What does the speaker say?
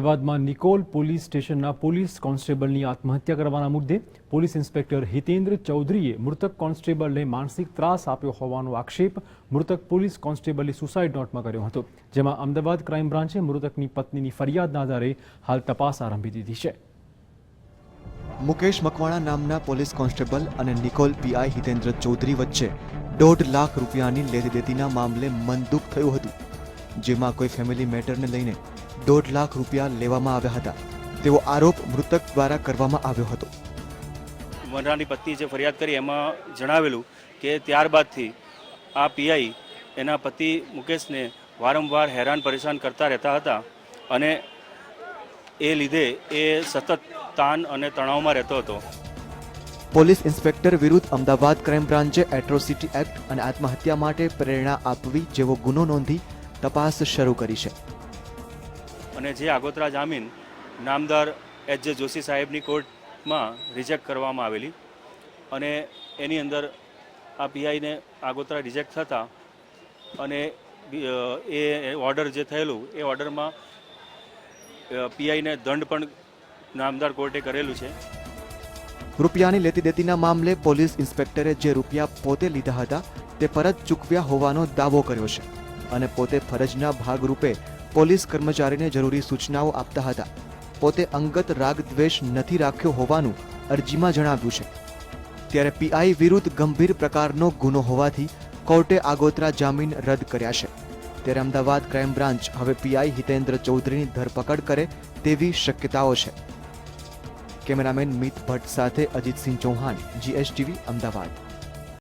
અમદાવાદમાં નિકોલ પોલીસ સ્ટેશનના પોલીસ કોન્સ્ટેબલની આત્મહત્યા કરવાના મુદ્દે પોલીસ ઇન્સ્પેક્ટર હિતેન્દ્ર ચૌધરીએ મૃતક કોન્સ્ટેબલને માનસિક ત્રાસ આપ્યો હોવાનો આક્ષેપ મૃતક પોલીસ કોન્સ્ટેબલે સુસાઇડ નોટમાં કર્યો હતો, જેમાં અમદાવાદ ક્રાઇમ બ્રાન્ચે મૃતકની પત્નીની ફરિયાદના આધારે હાલ તપાસ આરંભી દીધી છે. મુકેશ મકવાણા નામના પોલીસ કોન્સ્ટેબલ અને નિકોલ પીઆઈ હિતેન્દ્ર ચૌધરી વચ્ચે દોઢ લાખ રૂપિયાની લેતી દેતીના મામલે મનદુખ થયું હતું. જેમાં કોઈ ફેમિલી મેટરને લઈને દોઢ લાખ રૂપિયા લેવામાં આવ્યા હતા. તેવો આરોપ મૃતક દ્વારા કરવામાં આવ્યો હતો. વનરાની પત્ની જે ફરિયાદ કરી એમાં જણાવેલું કે ત્યારબાદથી આ પીઆઈ એના પતિ મુકેશને વારંવાર હેરાન પરેશાન કરતા રહેતા હતા અને એ લીધે એ સતત તાન અને તણાવમાં રહેતો હતો. પોલીસ ઇન્સ્પેક્ટર વિરુદ્ધ અમદાવાદ ક્રાઇમ બ્રાન્ચે એટ્રોસિટી એક્ટ અને આત્મહત્યા માટે પ્રેરણા આપવી જેવો ગુનો નોંધી તપાસ શરૂ કરી છે. અને જે આગોતરા જામીન નામદાર એચ જે જોશી સાહેબની કોર્ટમાં રિજેક્ટ કરવામાં આવેલી અને એની અંદર આ પીઆઈને આગોતરા રિજેક્ટ થતા અને એ ઓર્ડર જે થયેલું એ ઓર્ડરમાં પીઆઈને દંડ પણ નામદાર કોર્ટે કરેલું છે. રૂપિયાની લેતી દેતીના મામલે પોલીસ ઇન્સ્પેક્ટરે જે રૂપિયા પોતે લીધા હતા તે પરત ચૂકવ્યા હોવાનો દાવો કર્યો છે. અને પોતે ફરજના ભાગરૂપે પોલીસ કર્મચારીને જરૂરી સૂચનાઓ આપતા હતા. પોતે અંગત રાગ દ્વેષ નથી રાખ્યો હોવાનું અરજીમાં જણાવ્યું છે. ત્યારે પીઆઈ વિરુદ્ધ ગંભીર પ્રકારનો ગુનો હોવાથી કોર્ટે આગોતરા જામીન રદ કર્યા છે. ત્યારે અમદાવાદ ક્રાઇમ બ્રાન્ચ હવે પીઆઈ હિતેન્દ્ર ચૌધરીની ધરપકડ કરે તેવી શક્યતાઓ છે. કેમેરામેન મિત ભટ્ટ સાથે અજીતસિંહ ચૌહાણ, જીએસટીવી, અમદાવાદ.